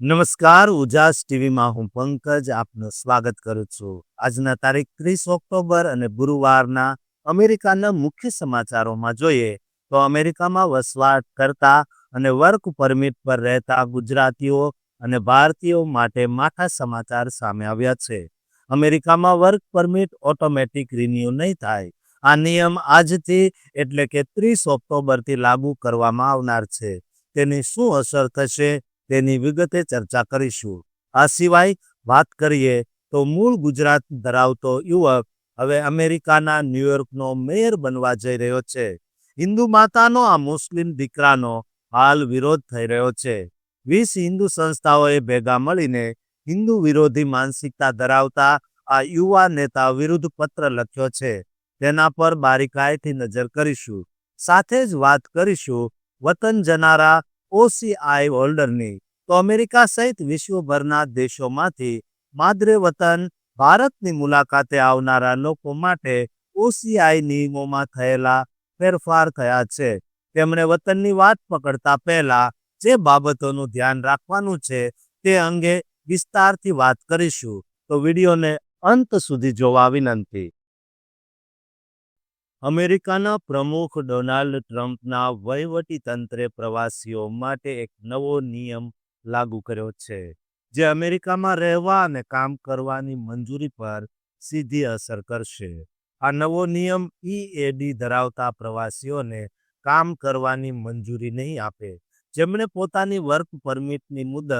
નમસ્કાર, ઉજાસ ટીવીમાં હું પંકજ આપનું સ્વાગત કરું છું. આજના તારીખ ત્રીસ ઓક્ટોબર અને ગુરુવારના અમેરિકાના મુખ્ય સમાચારોમાં જોઈએ તો અમેરિકામાં વસવાટ કરતા અને વર્ક પરમિટ પર રહેતા ગુજરાતીઓ અને ભારતીયો માટે માઠા સમાચાર સામે આવ્યા છે. અમેરિકામાં વર્ક પરમિટ ઓટોમેટિક રિન્યુ નહીં થાય. આ નિયમ આજથી એટલે કે ત્રીસ ઓક્ટોબરથી લાગુ કરવામાં આવનાર છે. તેની શું અસર થશે? તેની વિગતે ચર્ચા કરીશું. આ સિવાય વાત કરીએ તો મૂળ ગુજરાત ધરાવતો યુવક હવે અમેરિકાના ન્યુયોર્કનો મેયર બનવા જઈ રહ્યો છે. હિન્દુ માતાનો આ મુસ્લિમ દીકરાનો હાલ વિરોધ થઈ રહ્યો છે. વીસ હિન્દુ સંસ્થાઓએ ભેગા મળીને હિન્દુ વિરોધી માનસિકતા ધરાવતા આ યુવા નેતા વિરુદ્ધ પત્ર લખ્યો છે. તેના પર બારીકાઈથી નજર કરીશું. સાથે જ વાત કરીશું વતન જનારા ઓસીઆઈ હોલ્ડરની તો અમેરિકા સહિત વિશ્વભરના દેશોમાંથી માદરે વતન ભારતની મુલાકાતે આવનારા લોકો માટે ઓસીઆઈ નિયમોમાં થયેલા ફેરફાર થયા છે. તેમણે વતનની વાત પકડતા પહેલા જે બાબતોનું ધ્યાન રાખવાનું છે તે અંગે વિસ્તારથી વાત કરીશું. તો વિડીયોને અંત સુધી જોવા વિનંતી. અમેરિકાના પ્રમુખ ડોનાલ્ડ ટ્રમ્પના વહીવટી તંત્રે પ્રવાસીઓ માટે એક નવો નિયમ લાગુ કર્યો છે, જે અમેરિકામાં રહેવા અને કામ કરવાની મંજૂરી પર સીધી અસર કરશે. આ નવો નિયમ ઈએડી ધરાવતા પ્રવાસીઓને કામ કરવાની મંજૂરી નહીં આપે. જેમણે પોતાની વર્ક પરમિટની મુદત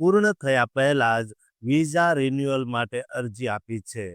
પૂર્ણ થયા પહેલા જ વિઝા રિન્યુઅલ માટે અરજી આપી છે.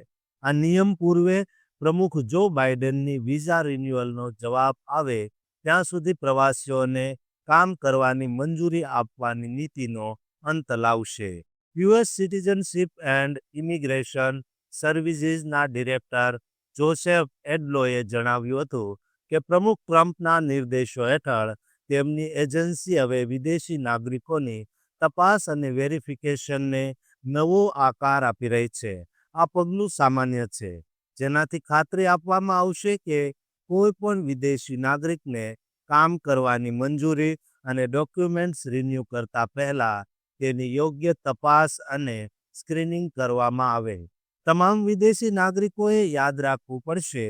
આ નિયમ પૂર્વે પ્રમુખ જો બાઇડનની વિઝા રિન્યુઅલનો જવાબ આવે, ત્યાં સુધી પ્રવાસીઓને કામ કરવાની મંજૂરી આપવાની નીતિનો અંત લાવશે. યુએસ સિટીઝનશીપ એન્ડ ઇમિગ્રેશન સર્વિસીસના ડિરેક્ટર જોસેફ એડલોએ જણાવ્યું હતું કે પ્રમુખ ટ્રમ્પના નિર્દેશો હેઠળ તેમની એજન્સી હવે વિદેશી નાગરિકોની તપાસ અને વેરિફિકેશનને નવો આકાર આપી રહી છે. આ પગલું સામાન્ય છે. જેનાથી ખાતરી આપવામાં આવશે કે કોઈ પણ વિદેશી નાગરિકને કામ કરવાની મંજૂરી અને ડોક્યુમેન્ટ્સ રિન્યૂ કરતા પહેલા તેની યોગ્ય તપાસ અને સ્ક્રીનિંગ કરવામાં આવે. તમામ વિદેશી નાગરિકોએ યાદ રાખવું પડશે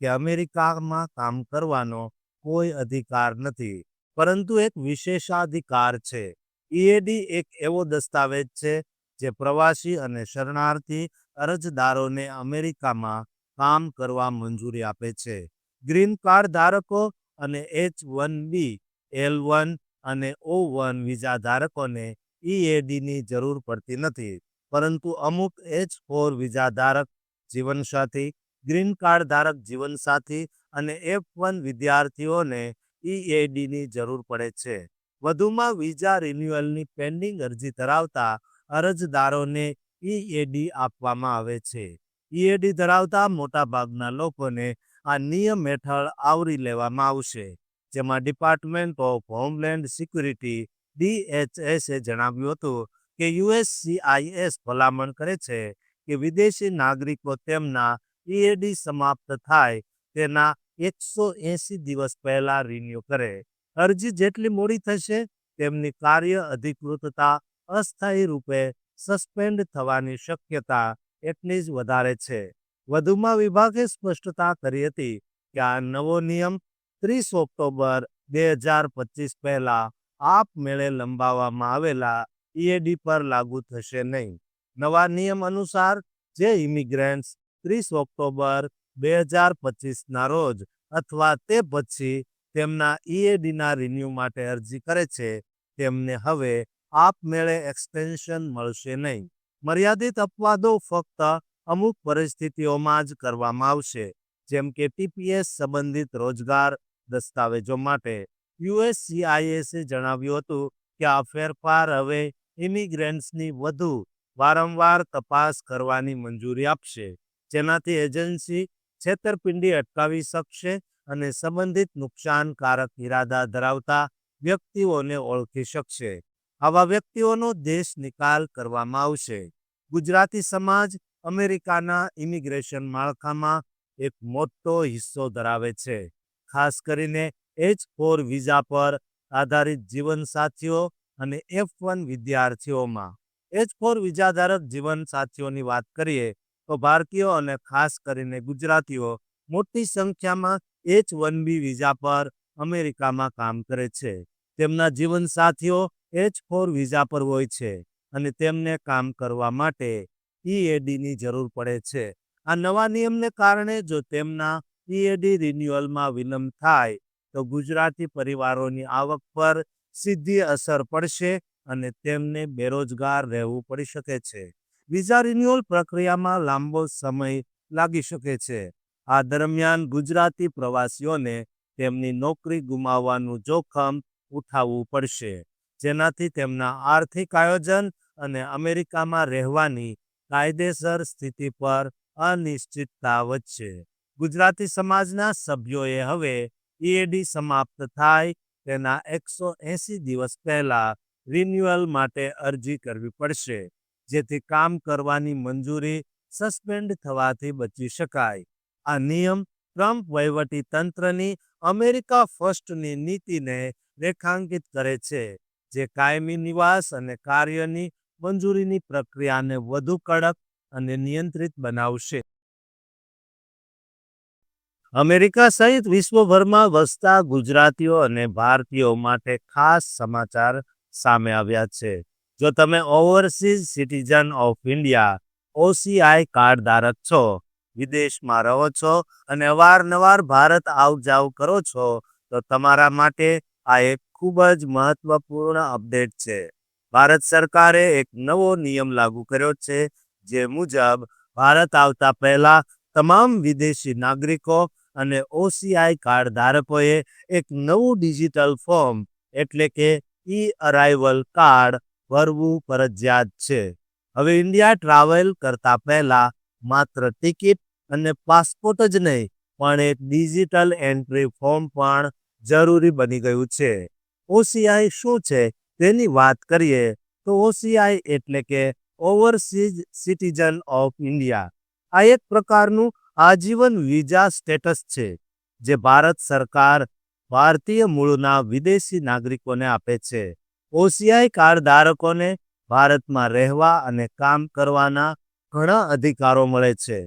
કે અમેરિકામાં કામ કરવાનો કોઈ અધિકાર નથી, પરંતુ એક વિશેષાધિકાર છે. ઈએડી એક એવો દસ્તાવેજ છે જે પ્રવાસી અને શરણાર્થી અરજદારોને અમેરિકામાં કામ કરવા મંજૂરી આપે છે. ગ્રીન કાર્ડ ધારકો અને H one B, L one અને ઓ વન વિઝા ધારકોને ઈએડીની જરૂર પડતી નથી. પરંતુ અમુક એચ ફોર વિઝા ધારક જીવનસાથી, ગ્રીન કાર્ડ ધારક જીવનસાથી અને એફ વન વિદ્યાર્થીઓને ઈએડીની જરૂર પડે છે. વધુમાં વિઝા રિન્યુઅલની પેન્ડિંગ અરજી ધરાવતા અરજદારોને ઈએડી આપવામાં આવે છે. ઈએડી ધરાવતા મોટાભાગના લોકોને આ નિયમ હેઠળ આવરી લેવામાં આવશે. જેમાં ડિપાર્ટમેન્ટ ઓફ હોમલેન્ડ સિક્યુરિટી ડીએચએસએ જણાવ્યું હતું કે યુએસસીઆઈએસ ભલામણ કરે છે કે વિદેશી નાગરિકો તેમના ઈએડી સમાપ્ત થાય તેના એકસો એંસી દિવસ પહેલા રિન્યુ કરે. અરજી જેટલી મોડી થશે, તેમની કાર્ય અધિકૃતતા અસ્થાયી રૂપે સસ્પેન્ડ થવાની શક્યતા એટલી જ વધારે છે. વધુમાં વિભાગે સ્પષ્ટતા કરી હતી કે આ નવો નિયમ ત્રીસ ઓક્ટોબર બે હજાર પચીસ પહેલા આપમેળે લંબાવવામાં આવેલા ઈએડી પર લાગુ થશે નહીં. નવા નિયમ અનુસાર જે ઇમિગ્રન્ટ્સ ત્રીસ ઓક્ટોબર બે હજાર પચીસના રોજ અથવા તે પછી તેમના ઈએડીના રિન્યૂ માટે અરજી કરે છે, તેમને હવે આપમેળે એક્સટેન્શન મળશે નહીં. મર્યાદિત અપવાદો ફક્ત અમુક પરિસ્થિતિઓમાં જ કરવામાં આવશે, જેમ કે ટીપીએસ સંબંધિત રોજગાર દસ્તાવેજો માટે. યુએસસીઆઈએસે જણાવ્યું હતું કે આ ફેરફાર હવે ઇમિગ્રન્ટ્સની વધુ વારંવાર તપાસ કરવાની મંજૂરી આપશે, જેનાથી એજન્સી છેતરપિંડી અટકાવી શકશે અને સંબંધિત નુકસાનકારક ઇરાદા ધરાવતા વ્યક્તિઓને ઓળખી શકશે. આવા વ્યક્તિઓનો દેશ નિકાલ કરવામાં આવશે. ગુજરાતી સમાજ અમેરિકાના ઇમિગ્રેશન માળખામાં એક મોટો હિસ્સો ધરાવે છે. ખાસ કરીને એચ ફોર વિઝા પર આધારિત જીવનસાથીઓ અને એફ વન વિદ્યાર્થીઓમાં. એચ ફોર વિઝા ધારક જીવનસાથીઓની વાત કરીએ તો ભારતીયો અને ખાસ કરીને ગુજરાતીઓ મોટી સંખ્યામાં એચ વન બી વિઝા પર અમેરિકામાં કામ કરે છે. તેમના જીવનસાથીઓ એચ ફોર વિઝા પર હોય છે અને તેમને કામ કરવા માટે ઈએડીની જરૂર પડે છે. આ નવા નિયમને કારણે જો તેમના ઈએડી રિન્યુઅલમાં વિલંબ થાય, તો ગુજરાતી પરિવારોની આવક પર સીધી અસર પડશે અને તેમને બેરોજગાર રહેવું પડી શકે છે. વિઝા રિન્યુઅલ પ્રક્રિયામાં લાંબો સમય લાગી શકે છે. આ દરમિયાન ગુજરાતી પ્રવાસીઓને તેમની નોકરી ગુમાવવાનું જોખમ ઉઠાવવું પડશે. જેનાથી તેમના આર્થિક આયોજન અને અમેરિકામાં રહેવાની કાયદેસર સ્થિતિ પર અનિશ્ચિતતા વધશે. ગુજરાતી સમાજના સભ્યોએ હવે ઈએડી સમાપ્ત થાય તેના એકસો એંસી દિવસ પહેલા રિન્યુઅલ માટે અરજી કરવી પડશે, જેથી કામ કરવાની મંજૂરી સસ્પેન્ડ થવાથી બચી શકાય. આ નિયમ ટ્રમ્પ વહીવટી તંત્રની અમેરિકા ફર્સ્ટની નીતિને રેખાંકિત કરે છે, જે કાયમી નિવાસ અને કાર્યની મંજૂરીની પ્રક્રિયાને વધુ કડક અને નિયંત્રિત બનાવશે. અમેરિકા સહિત વિશ્વભરમાં વસતા ગુજરાતીઓ અને ભારતીયો માટે ખાસ સમાચાર સામે આવ્યા છે. જો તમે overseas citizen of India, OCI card ધારક છો, વિદેશમાં રહો છો અને અવારનવાર ભારત આવ જાવ કરો છો, તો તમારા માટે આ એક ખૂબ જ મહત્વપૂર્ણ અપડેટ છે. ભારત સરકારે એક નવો નિયમ લાગુ કર્યો છે, જે મુજબ ભારત આવતા પહેલા તમામ વિદેશી નાગરિકો અને ઓસીઆઈ કાર્ડ ધારકોએ એક નવું ડિજિટલ ફોર્મ, એટલે કે ઈ અરાઇવલ કાર્ડ, ભરવું ફરજિયાત છે. હવે ઇન્ડિયા ટ્રાવેલ કરતા પહેલા માત્ર ટિકિટ અને પાસપોર્ટ જ નહીં, પણ એક ડિજિટલ એન્ટ્રી ફોર્મ પણ જરૂરી બની ગયું છે. ઓસીઆઈ શું છે તેની વાત કરીએ તો ઓસીઆઈ એટલે કે ઓવરસીઝ સિટીઝન ઓફ ઇન્ડિયા. આ એક પ્રકારનું આજીવન વિઝા સ્ટેટસ છે, જે ભારત સરકાર ભારતીય મૂળના વિદેશી નાગરિકોને આપે છે. ઓસીઆઈ કાર્ડ ધારકોને ભારતમાં રહેવા અને કામ કરવાના ઘણા અધિકારો મળે છે,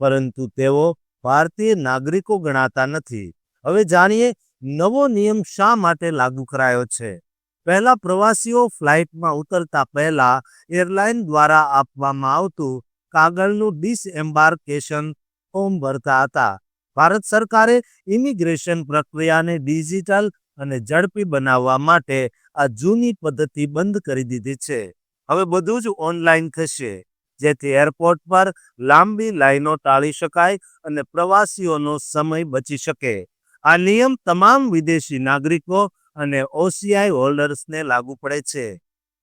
પરંતુ તેઓ ભારતીય નાગરિકો ગણાતા નથી. હવે જાણીએ નવો નિયમ શા માટે લાગુ કરાયો છે? પહેલા પ્રવાસીઓ ફ્લાઇટમાં ઉતરતા પહેલા એરલાઇન દ્વારા આપવામાં આવતું કાગળનું ડિસએમ્બાર્કેશન ફોર્મ ભરતા હતા. ભારત સરકારે ઇમિગ્રેશન પ્રક્રિયાને ડિજિટલ અને ઝડપી બનાવવા માટે આ જૂની પદ્ધતિ બંધ કરી દીધી છે. હવે બધું જ ઓનલાઈન થશે. જેથી એરપોર્ટ પર લાંબી લાઈનો ટાળી શકાય અને પ્રવાસીઓનો સમય બચી શકે. આ નિયમ તમામ વિદેશી નાગરિકો અને ઓસીઆઈ હોલ્ડર્સને લાગુ પડે છે.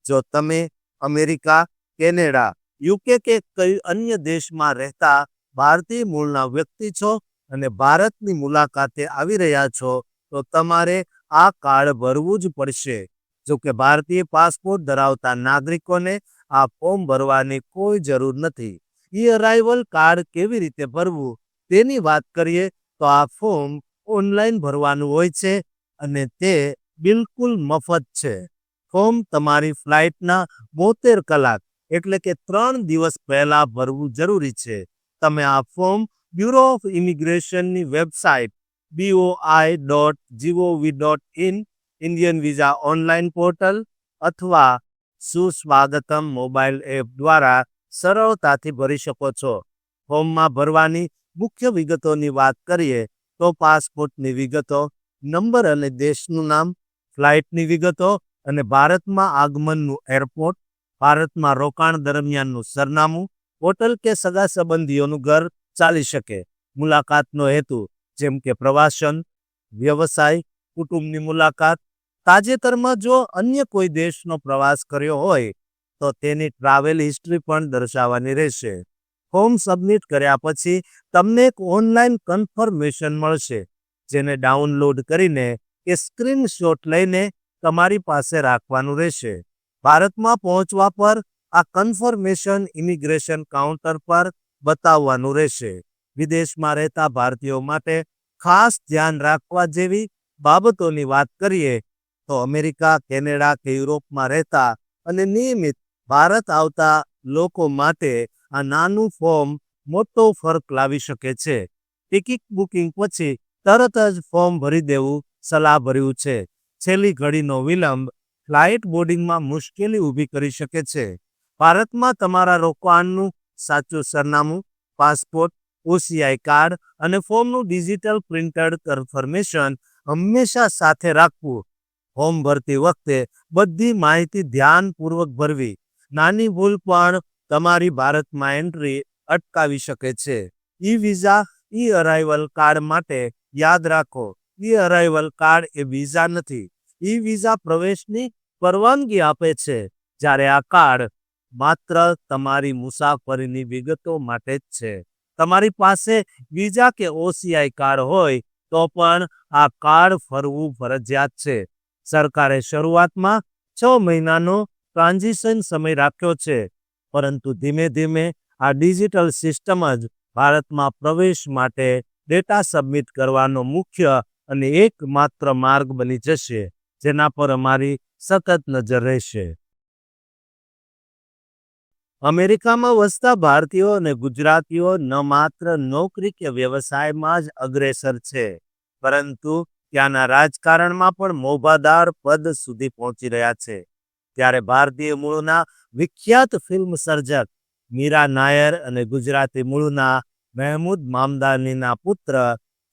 જો તમે અમેરિકા, કેનેડા, યુકે કે કઈ અન્ય દેશમાં રહેતા ભારતીય મૂળના વ્યક્તિ છો અને ભારતની મુલાકાતે આવી રહ્યા છો, તો તમારે આ કાર્ડ ભરવું જ પડશે. જો કે ભારતીય પાસપોર્ટ ધરાવતા નાગરિકોને આ ફોર્મ ભરવાની કોઈ જરૂર નથી. ઈ અરાઇવલ કાર્ડ કેવી રીતે ભરવું તેની વાત કરીએ, તો આ ફોર્મ ઓનલાઈન ભરવાનું હોય છે અને તે બિલકુલ મફત છે. ફોર્મ તમારી ફ્લાઇટના બોતેર કલાક એટલે કે ત્રણ દિવસ પહેલા ભરવું જરૂરી છે. તમે આ form bureau of ઇમિગ્રેશનની website BOI dot GOV dot IN Indian visa online portal અથવા સુસ્વાગતમ મોબાઈલ એપ દ્વારા સરળતાથી ભરી શકો છો. ફોર્મમાં ભરવાની મુખ્ય વિગતોની વાત કરીએ તો પાસપોર્ટની વિગતો, નંબર અને દેશનું નામ, ફ્લાઇટની વિગતો અને ભારતમાં આગમનનું એરપોર્ટ, ભારતમાં રોકાણ દરમિયાનનું સરનામું, હોટલ કે સગા સંબંધીઓનું ઘર ચાલી શકે. મુલાકાતનો હેતુ, જેમ કે પ્રવાસન, વ્યવસાય, કુટુંબની મુલાકાત, તાજેતરમાં જો અન્ય કોઈ દેશનો પ્રવાસ કર્યો હોય, તો તેની ટ્રાવેલ હિસ્ટ્રી પણ દર્શાવવાની રહેશે. ફોર્મ સબમિટ કર્યા પછી તમને એક ઓનલાઈન કન્ફર્મેશન મળશે, જેને ડાઉનલોડ કરીને કે સ્ક્રીનશોટ લઈને તમારી પાસે રાખવાનું રહેશે. ભારતમાં પહોંચવા પર આ કન્ફર્મેશન ઇમિગ્રેશન કાઉન્ટર પર બતાવવાનું રહેશે. વિદેશમાં રહેતા ભારતીયો માટે ખાસ ધ્યાન રાખવા જેવી બાબતોની વાત કરીએ, તો અમેરિકા, કેનેડા કે યુરોપમાં રહેતા અને નિયમિત ભારત આવતા લોકો માટે આ નાનું ફોર્મ મોટો ફરક લાવી શકે છે. ટિકિટ બુકિંગ પછી તરત જ ફોર્મ ભરી દેવું સલાહભર્યું છે. છેલ્લી ઘડીનો વિલંબ ફ્લાઇટ બોર્ડિંગમાં મુશ્કેલી ઊભી કરી શકે છે. ભારતમાં તમારા રોકાણનું સાચું સરનામું, પાસપોર્ટ, ઓસીઆઈ કાર્ડ અને ફોર્મનું ડિજિટલ પ્રિન્ટેડ કન્ફર્મેશન હંમેશા સાથે રાખવું. ફોર્મ ભરતી વખતે બધી માહિતી ધ્યાનપૂર્વક ભરવી. નાની ભૂલ પણ તમારી ભારતમાં એન્ટ્રી અટકાવી શકે છે. E visa, e arrival card માટે યાદ રાખો, ઈ અરાઇવલ કાર્ડ એ વિઝા નથી. ઈ વિઝા પ્રવેશની પરવાનગી આપે છે. જ્યારે આ કાર્ડ માત્ર તમારી મુસાફરીની વિગતો માટે જ છે. તમારી પાસે વિઝા કે ઓસીઆઈ કાર્ડ હોય તો પણ આ કાર્ડ ફરવું ફરજિયાત છે. સરકારે શરૂઆતમાં છ મહિનાનો ટ્રાન્ઝિશન સમય રાખ્યો છે. પરંતુ ધીમે ધીમે આ ડિજિટલ સિસ્ટમ જ ભારતમાં પ્રવેશ માટે ડેટા સબમિટ કરવાનો મુખ્ય અને એકમાત્ર માર્ગ બની જશે, જેના પર અમારી સતત નજર રહેશે. અમેરિકામાં વસતા ભારતીયો અને ગુજરાતીઓ ન માત્ર નોકરી કે વ્યવસાયમાં જ અગ્રેસર છે, પરંતુ ત્યાંના રાજકારણમાં પણ મોભાદાર પદ સુધી પહોંચી રહ્યા છે. ત્યારે ભારતીય મૂળના વિખ્યાત ફિલ્મ સર્જક મીરા નાયર અને ગુજરાતી મૂળના મહેમૂદ મામદાનીના પુત્ર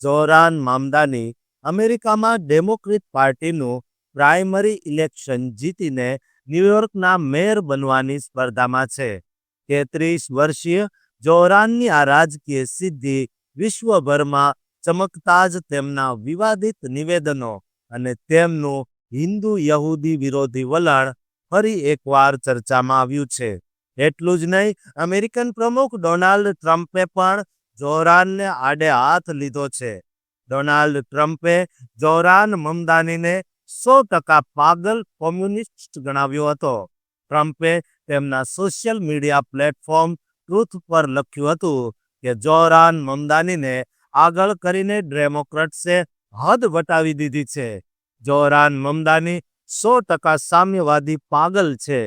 જોરાન મામદાની અમેરિકામાં ડેમોક્રેટ પાર્ટીનું પ્રાઇમરી ઇલેક્શન જીતીને ન્યુયોર્કના મેયર બનવાની સ્પર્ધામાં છે. તેત્રીસ વર્ષીય જોરાનની આ રાજકીય સિદ્ધિ વિશ્વભરમાં ચમકતા જ તેમના વિવાદિત નિવેદનો અને તેમનું હિન્દુ યહૂદી વિરોધી વલણ ફરી એકવાર ચર્ચામાં આવ્યું છે. એટલું જ નહીં, અમેરિકન પ્રમુખ ડોનાલ્ડ ટ્રમ્પે પણ જોરાનને આડે હાથ લીધો છે. ડોનાલ્ડ ટ્રમ્પે જોરાન મમદાનીને સો ટકા પાગલ કોમ્યુનિસ્ટ ગણાવ્યો હતો. ટ્રમ્પે તેમના સોશિયલ મીડિયા પ્લેટફોર્મ ટ્રુથ પર લખ્યું હતું કે જોરાન મમદાનીને આગળ કરીને ડેમોક્રેટ્સે હદ વટાવી દીધી છે. જોરાન મમદાની સો ટકા સામ્યવાદી પાગલ છે.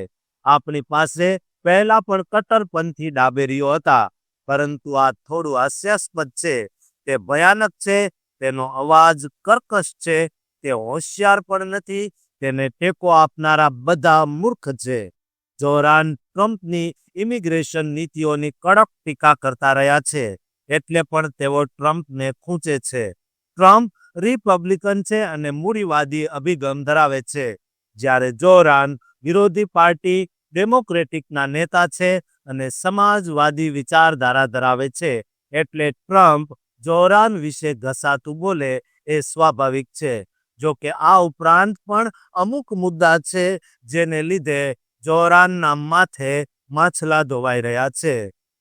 આપણી પાસે પહેલા પણ કટ્ટરપંથી ડાબેરીઓ હતા, પરંતુ આ થોડું હાસ્યાસ્પદ છે. તે ભયાનક છે, તેનો અવાજ કર્કશ છે, તે હોશિયાર પણ નથી, તેને ટેકો આપનારા બધા મૂર્ખ છે. જોરાન ટ્રમ્પની ઇમિગ્રેશન નીતિઓની કડક ટીકા કરતા રહ્યા છે, એટલે પણ તેઓ ટ્રમ્પને ખૂંચે છે. ટ્રમ્પ રિપબ્લિકન છે અને મૂડીવાદી અભિગમ ધરાવે છે. જ્યારે જોરાન વિરોધી પાર્ટી ડેમોક્રેટિકના નેતા છે અને સમાજવાદી વિચારધારા ધરાવે છે, એટલે ટ્રમ્પ જોરાન વિશે ઘસાતું બોલે એ સ્વાભાવિક છે. જો કે આ ઉપરાંત પણ અમુક મુદ્દા છે જેને લીધે જોરાનના માથે માછલા ધોવાઈ રહ્યા છે.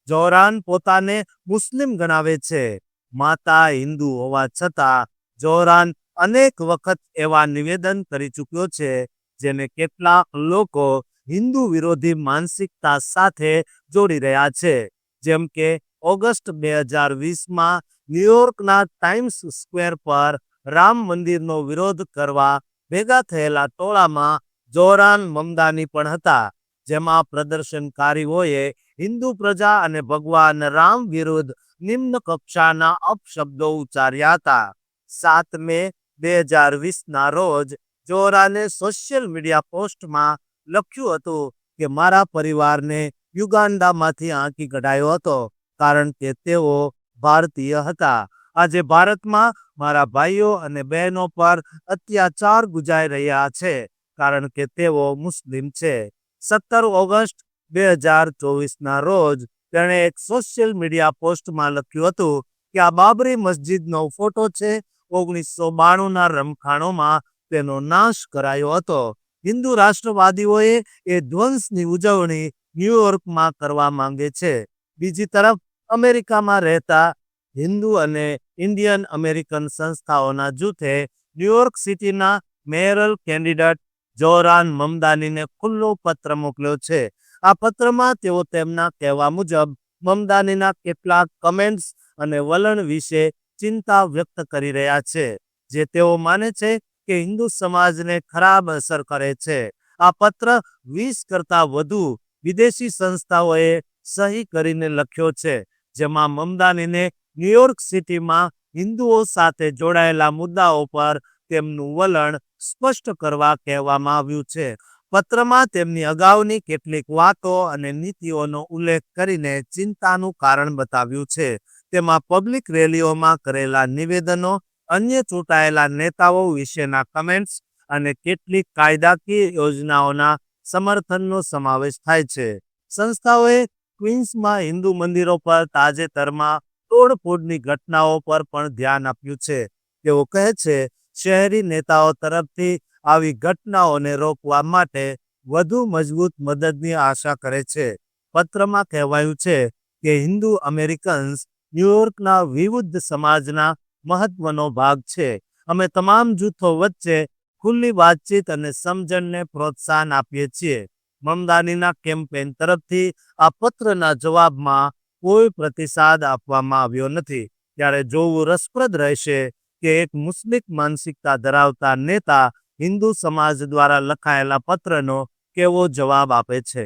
જોરાન પોતાને મુસ્લિમ ગણાવે છે. માતા હિન્દુ હોવા છતાં જોરાન અનેક વખત એવા નિવેદન કરી ચૂક્યો છે, જેને કેટલાક લોકો હિન્દુ વિરોધી માનસિકતા સાથે જોડી રહ્યા છે. જેમ કે, ઓગસ્ટ બે હજાર વીસમાં ન્યુયોર્કના ટાઈમ્સ સ્ક્વેર પર રામ મંદિરનો વિરોધ કરવા ભેગા થયેલા ટોળામાં જોરાન મમદાની પણ હતા, જેમાં પ્રદર્શનકારીઓએ હિન્દુ પ્રજા અને ભગવાન રામ વિરુદ્ધ નિમ્ન કક્ષાના અપશબ્દો ઉચ્ચાર્યા હતા. સાત મે બે હજાર વીસના રોજ જોરાને સોશિયલ મીડિયા પોસ્ટમાં લખ્યું હતું કે, મારા પરિવારને યુગાન્ડામાંથી આંકી કઢાયો હતો, કારણ કે તેઓ ભારતીય હતા. આજે ભારતમાં મારા ભાઈઓ અને બહેનો પર અત્યાચાર ગુજાઈ રહ્યા છે, કારણ કે તેઓ મુસ્લિમ છે. સત્તર ઓગસ્ટ બે હજાર ચોવીસના રોજ તેણે એક સોશિયલ મીડિયા પોસ્ટમાં લખ્યું હતું કે, આ બાબરી મસ્જિદનો ફોટો છે ઓગણીસો બાણુંના રમખાણોમાં તેનો નાશ કરાયો હતો. હિન્દુ રાષ્ટ્રવાદીઓએ એ ધ્વંસની ઉજવણી ન્યુયોર્કમાં કરવા માંગે છે. બીજી તરફ, અમેરિકામાં રહેતા હિન્દુ અને ઇન્ડિયન અમેરિકન સંસ્થાઓના જૂથે ન્યુયોર્ક સિટીના મેયરલ કેન્ડિડેટ જોરાન મમદાનીને ખુલ્લો પત્ર મોકલ્યો છે. આ પત્રમાં તેઓ તેમના કહેવા મુજબ, મમદાનીના કેટલાક કમેન્ટ્સ અને વલણ વિશે ચિંતા વ્યક્ત કરી રહ્યા છે, જે તેઓ માને છે કે હિન્દુ સમાજને ખરાબ અસર કરે છે. આ પત્ર વીસ કરતા વધુ વિદેશી સંસ્થાઓએ સહી કરીને લખ્યો છે, જેમાં મમદાનીને ન્યુયોર્ક સિટીમાં હિન્દુઓ સાથે જોડાયેલા મુદ્દાઓ પર તેમનું વલણ સ્પષ્ટ કરવા કહેવામાં આવ્યું છે. પત્રમાં તેમની અગાઉની કેટલીક વાતો અને નીતિઓનો ઉલ્લેખ કરીને ચિંતાનું કારણ બતાવ્યું છે. તેમાં પબ્લિક રેલીઓમાં કરેલા નિવેદનો, અન્ય ચૂંટાયેલા નેતાઓ વિશેના કમેન્ટ્સ અને કેટલીક કાયદાકીય યોજનાઓના સમર્થનનો સમાવેશ થાય છે. સંસ્થાઓએ ક્વિન્સમાં હિન્દુ મંદિરો પર તાજેતરમાં તોડફોડની ઘટનાઓ પર પણ ધ્યાન આપ્યું છે. તેઓ કહે છે, શહેરી નેતાઓ તરફથી આવી ઘટનાઓને રોકવા માટે વધુ મજબૂત મદદની આશા કરે છે. પત્રમાં કહેવાયું છે કે હિન્દુ અમેરિકન્સ ન્યુયોર્કના વિવિધ સમાજના મહત્વનો ભાગ છે. અમે તમામ જૂથો વચ્ચે ખુલ્લી વાતચીત અને સમજણને પ્રોત્સાહન આપીએ છીએ. મમદાનીના કેમ્પેન તરફથી આ પત્રના જવાબમાં કોઈ પ્રતિસાદ આપવામાં આવ્યો નથી. ત્યારે જોવું રસપ્રદ રહેશે કે એક મુસ્લિમ માનસિકતા ધરાવતા નેતા હિન્દુ સમાજ દ્વારા લખાયેલા પત્રનો કેવો જવાબ આપે છે.